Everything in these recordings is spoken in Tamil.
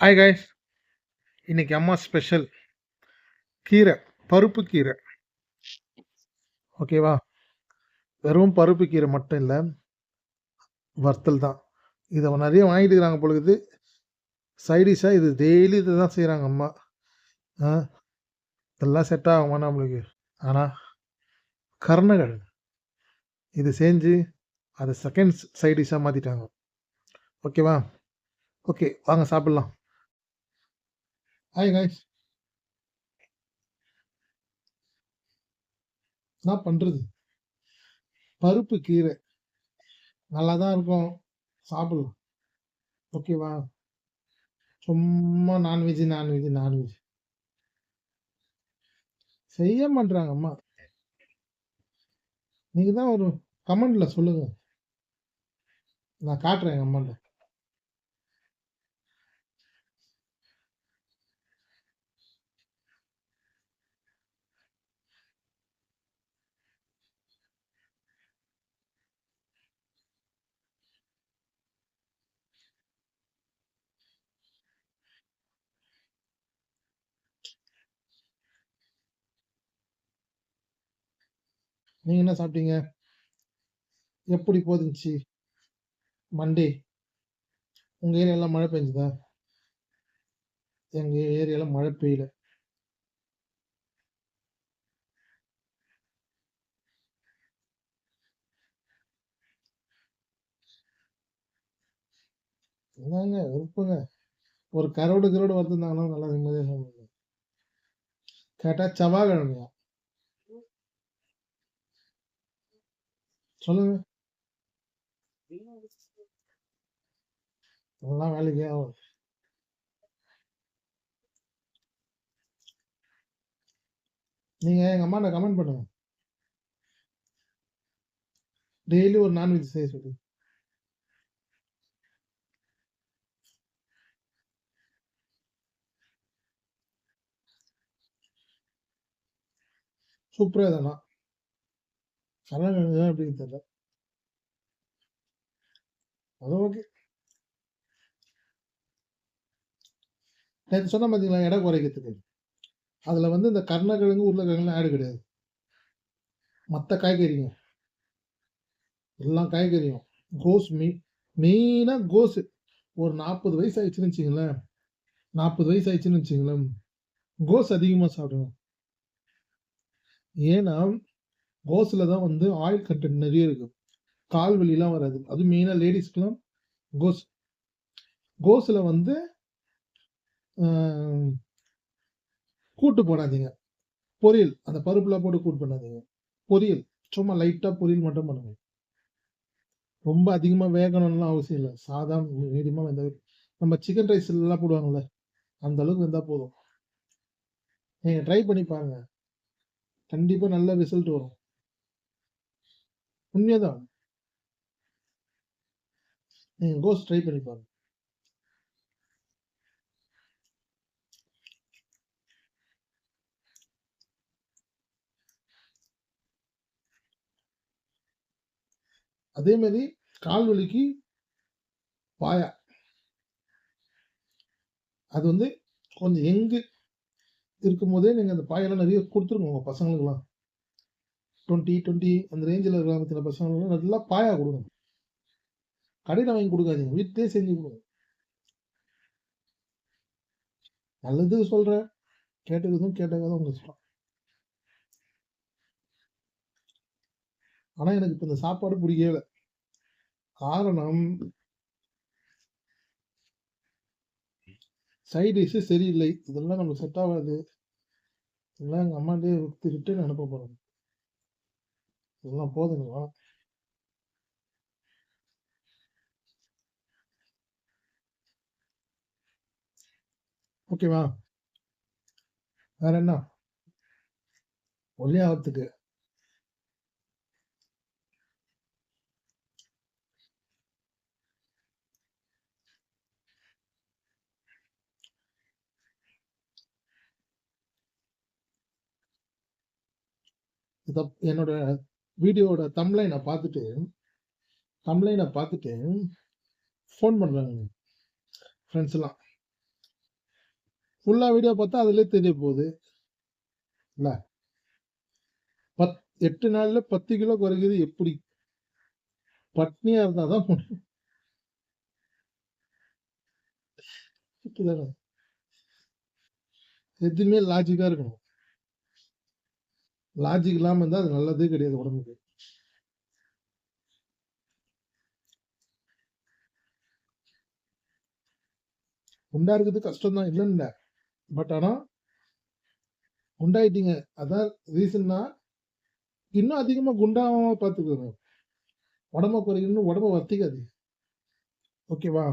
ஹாய் கைஸ் இன்னைக்கு அம்மா ஸ்பெஷல் கீரை பருப்பு கீரை. ஓகேவா வெறும் பருப்பு கீரை மட்டும் இல்லை வறுத்தல் தான். இதை நிறைய வாங்கிட்டு இருக்கிறாங்க பொழுது சைடிஷாக இது டெய்லி இதை தான் செய்கிறாங்க அம்மா. ஆ? இதெல்லாம் செட் ஆகுமா நம்மளுக்கு? ஆனால் கர்ணகிழங்கு இது செஞ்சு அதை செகண்ட் சைடிஷாக மாற்றிட்டாங்க ஓகேவா ஓகே வாங்க சாப்பிட்லாம். ஹாய் காய்ஸ் என்ன பண்ணுறது பருப்பு கீரை. நல்லா தான் இருக்கும். சாப்பிடலாம். ஓகேவா சும்மா நான்வெஜ் நான்வெஜ் நான்வெஜ் செய்ய மாட்றாங்க அம்மா. நீங்கள் தான் ஒரு கமெண்டில் சொல்லுங்கள் நான் காட்டுறேன் எங்கள் அம்மாண்ட நீங்கள் என்ன சாப்பிட்டீங்க? எப்படி போதுச்சு மண்டே. உங்கள் ஏரியாலாம் மழை பெஞ்சுதா? எங்கள் ஏரியாவில் மழை பெய்யல. என்னங்க இருப்புங்க ஒரு கரோடு கரோடு வறுத்துருந்தாங்கன்னா நல்லா நிம்மதியாக சாப்பிடுங்க கேட்டால் செவ்வாய்க்கிழமையா? சொல்லுங்க. அதெல்லாம் வேலைக்கே ஆகும் நீங்க எங்க அம்மாட்ட கமெண்ட் பண்ணுங்க. டெய்லி ஒரு நான்வெஜ் செய்ய சொல்லி. சூப்பராக தானா கருணக்கிழங்கு தான் எப்படின்னு தெரியல. அது ஓகே நேற்று சொன்ன பார்த்தீங்களா எடை குறைக்கிறதுக்கு? அதில் வந்து இந்த கருணக்கிழங்கு உருளைக்கிழங்குலாம் ஆடு கிடையாது. மற்ற காய்கறிங்க. எல்லாம் காய்கறியும். கோஸ் மீ மெயினாக கோஸு. ஒரு நாற்பது வயசு ஆயிடுச்சுன்னு வச்சுங்களேன் நாற்பது வயசு ஆயிடுச்சுன்னு வச்சுங்களேன் கோஸ் அதிகமாக சாப்பிடுவோம் ஏன்னா கோஸில் தான் வந்து ஆயில் கண்டென்ட் நிறைய இருக்கு. கால் வலிலாம் வராது. அது மெயினாக லேடிஸ்க்குலாம் கோஸ் கோஸில் வந்து கூட்டு போடாதீங்க. பொரியல் அந்த பருப்புலாம் போட்டு கூட்டு பண்ணாதீங்க. பொரியல் சும்மா லைட்டாக பொரியல் மட்டும் பண்ணுங்க. ரொம்ப அதிகமாக வேகணும்லாம் அவசியம் இல்லை. சாதா மீடியமாக வெந்த நம்ம சிக்கன் ரைஸ் எல்லாம் போடுவாங்கள்ல அந்த அளவுக்கு வெந்தால் போதும். நீங்கள் ட்ரை பண்ணி பாருங்க. கண்டிப்பாக நல்ல ரிசல்ட் வரும். உண்மையதான் நீங்கள் கோஸ் ட்ரை பண்ணி பாருங்க. அதே மாதிரி கால் வலிக்கு பாயா. அது வந்து கொஞ்சம் எங்கு இருக்கும் போதே நீங்கள் அந்த பாயெல்லாம் நிறைய கொடுத்துருங்க உங்கள் பசங்களுக்குலாம் டுவெண்ட்டி டுவெண்ட்டி அந்த ரேஞ்சில் இருக்கிற பற்றின பசங்களுக்குலாம் நல்லா பாயா கொடுங்க. கடையில் வாங்கி கொடுக்காதீங்க. வீட்டிலே செஞ்சு கொடுங்க. நல்லது சொல்கிறேன் கேட்டதும் கேட்டதும் உங்களுக்கு சொல்கிறேன் ஆனால் எனக்கு இப்போ இந்த சாப்பாடு பிடிக்கல காரணம் சைட் டிஷ்ஷு சரியில்லை. இதெல்லாம் நமக்கு செட் ஆகாது. இதெல்லாம் எங்கள் அம்மாண்டே ரிட்டர்ன் அனுப்ப போகிறோம் இதெல்லாம் போதுங்களா ஓகேவா வேற என்ன? ஒல்லி ஆகத்துக்கு என்னோட வீடியோவோட தம்லைனை பார்த்துட்டு தம்லைனை பார்த்துட்டு ஃபோன் பண்ணுறாங்க ஃப்ரெண்ட்ஸ் எல்லாம். வீடியோ பார்த்தா அதுலேயே தெரிய போகுது. இல்லை? பத் எட்டு நாளில் பத்து கிலோ குறைக்குது எப்படி? பட்னியாக இருந்தால் தான் முடியும். எதுவுமே லாஜிக்காக இருக்கணும். லாஜிக் இல்லாமல் இருந்தால் அது நல்லதே கிடையாது உடம்புக்கு. உண்டா இருக்கிறது கஷ்டம் தான் இல்லைன்னு இல்லை பட் ஆனால் குண்டாயிட்டீங்க அதான் ரீசன்னா இன்னும் அதிகமா குண்டாகாம பார்த்துக்கோங்க. உடம்ப குறைக்கணும் உடம்ப வத்திக்காது ஓகேவா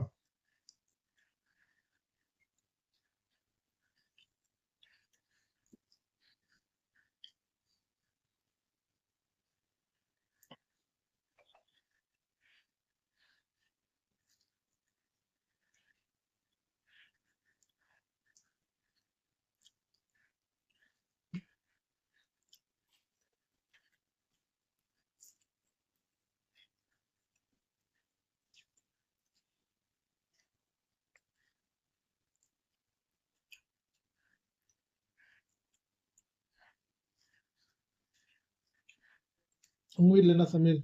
உங்க வீட்ல என்ன சமையல்?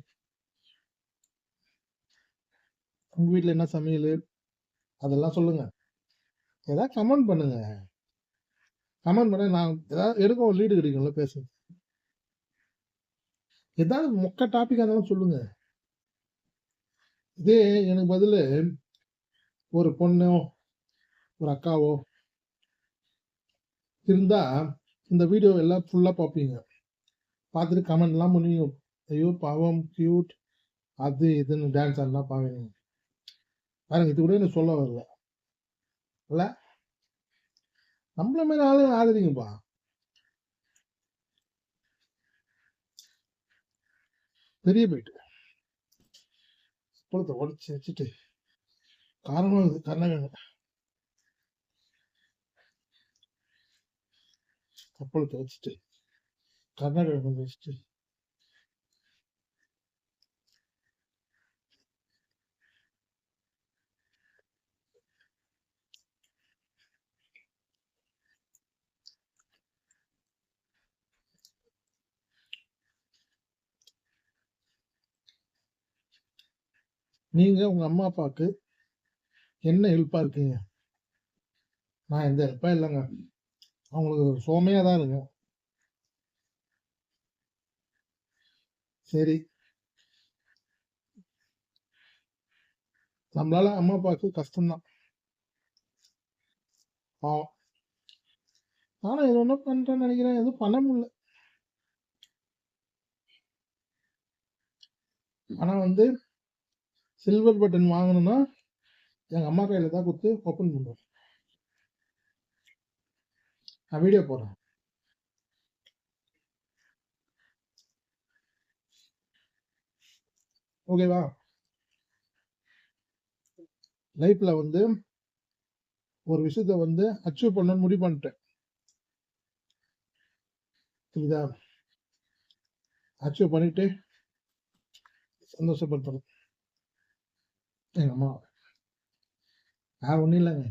உங்க வீட்ல என்ன சமையல்? அதெல்லாம் சொல்லுங்க. ஏதாவது கமெண்ட் பண்ணுங்க. கமெண்ட் பண்ண நான் ஏதாவது எடுக்க ஒரு லீடு கிடைக்கும்ல பேசுங்க. ஏதாவது மொக்க டாபிக் இருந்தாலும் சொல்லுங்க. இதே எனக்கு பதில் ஒரு பொண்ணோ ஒரு அக்காவோ இருந்தா இந்த வீடியோ எல்லாம் ஃபுல்லாக பார்ப்பீங்க. பார்த்துட்டு கமெண்ட்லாம் பண்ணுவீங்க. ஐயோ பாவம் கியூட் அது இதுன்னு டான்ஸ் ஆடலாம் பாவீங்க பாருங்க இது கூட எனக்கு சொல்ல வரல. இல்ல? நம்மள மாதிரி ஆளு ஆதரிங்கப்பா பெரிய போயிட்டு குளத்தை உடச்சி வச்சுட்டு காரணம் இது கர்ணகிழங்கு அப்பளத்தை வச்சுட்டு கர்ணகிழங்கு வச்சுட்டு நீங்க உங்க அம்மா அப்பாவுக்கு என்ன ஹெல்ப்பா இருக்கீங்க? நான் எந்த ஹெல்ப்பா இல்லைங்க. அவங்களுக்கு சோமையாக தான் இருங்க. சரி. நம்மளால அம்மா அப்பாவுக்கு கஷ்டம்தான். பாவம். நானும் இது ஒன்றும் பண்றேன்னு நினைக்கிறேன். எதுவும் பண்ண முடியல. ஆனா வந்து சில்வர் பட்டன் வாங்கணும்னா எங்கள் அம்மா கையில் தான் கொடுத்து ஓப்பன் பண்ணுவேன் நான் வீடியோ போடுறேன். ஓகேவா லைஃப்பில் வந்து ஒரு விஷயத்த வந்து அச்சீவ் பண்ணணும்னு முடிவு பண்ணிட்டேன். புரியுதா? அச்சீவ் பண்ணிட்டு சந்தோஷப்படுத்தணும். எங்க அம்மா. வேற ஒன்றும் இல்லைங்க.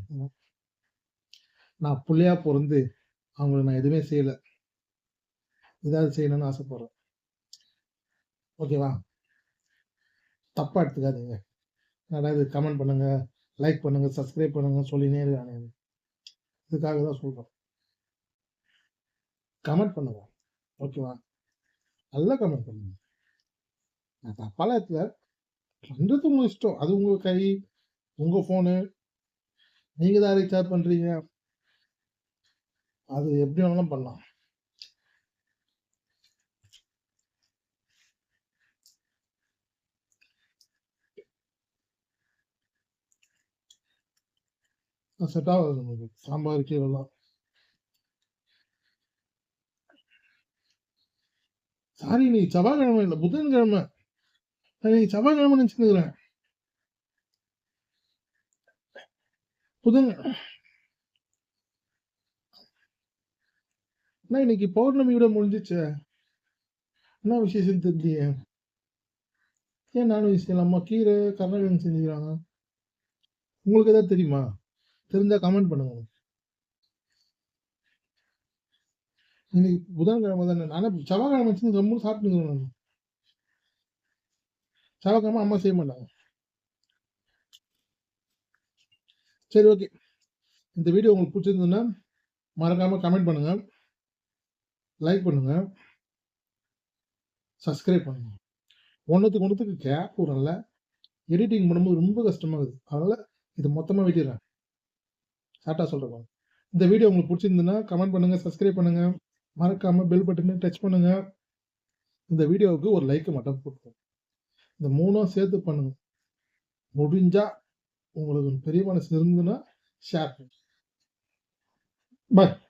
நான் புள்ளையா பிறந்து அவங்களுக்கு நான் எதுவுமே செய்யல. ஏதாவது செய்யணும்னு ஆசைப்படுறேன். ஓகேவா தப்பா எடுத்துக்காதீங்க. அதாவது கமெண்ட் பண்ணுங்க லைக் பண்ணுங்க சப்ஸ்கிரைப் பண்ணுங்க சொல்லினே இருக்காங்க இதுக்காக தான் சொல்றேன் கமெண்ட் பண்ணுங்க. ஓகேவா நல்லா கமெண்ட் பண்ணுங்க. நான் தப்பால எடுத்துல பண்ணுறது உங்க இஷ்டம். அது உங்க கை உங்க ஃபோனு நீங்க தான் ரீசார்ஜ் பண்றீங்க. அது எப்படி வேணாலும் பண்ணலாம். செட் ஆகாது நமக்கு. சாம்பார் கீரைலாம் சாரி நீ செவ்வாய்க்கிழமை இல்லை புதன்கிழமை. நான் நீ செவ்வாய்க்கிழமை நினைச்சுக்கிறேன் புதன். அண்ணா இன்னைக்கு பௌர்ணமியோட முடிஞ்சிச்சு. என்ன விசேஷம் தெரிஞ்சிய ஏன் நானும் விஷயம் அம்மா கீரை கர்நாடகம் செஞ்சுக்கிறாங்க. உங்களுக்கு ஏதாவது தெரியுமா? தெரிஞ்சா கமெண்ட் பண்ணுங்க. இன்னைக்கு புதன்கிழமை தானே. நானே செவ்வாய்க்கிழமை வச்சு கம்முன்னு சாப்பிட்டுக்கிறேன் நான். செவ்வாய்க்கிழமை அம்மா செய்ய மாட்டாங்க. சரி ஓகே இந்த வீடியோ உங்களுக்கு பிடிச்சிருந்ததுன்னா மறக்காமல் கமெண்ட் பண்ணுங்கள் லைக் பண்ணுங்கள் சப்ஸ்கிரைப் பண்ணுங்கள் ஒன்றுத்துக்கு ஒன்றுத்துக்கு கேப் விடல எடிட்டிங் பண்ணும்போது ரொம்ப கஷ்டமாகுது அதனால் இது மொத்தமாக வெட்டிடுறேன். டாட்டா சொல்கிறேன் இந்த வீடியோ உங்களுக்கு பிடிச்சிருந்ததுன்னா கமெண்ட் பண்ணுங்கள் சப்ஸ்கிரைப் பண்ணுங்கள் மறக்காமல் பெல் பட்டனை டச் பண்ணுங்கள் இந்த வீடியோவுக்கு ஒரு லைக்கை மட்டும் போட்டுக்கோங்க. இந்த மூணும் சேர்த்து பண்ணுங்க. முடிஞ்சா உங்களுக்கு பெரிய மனசு இருந்ததுன்னா ஷேர் பண்ணுங்க. பாய்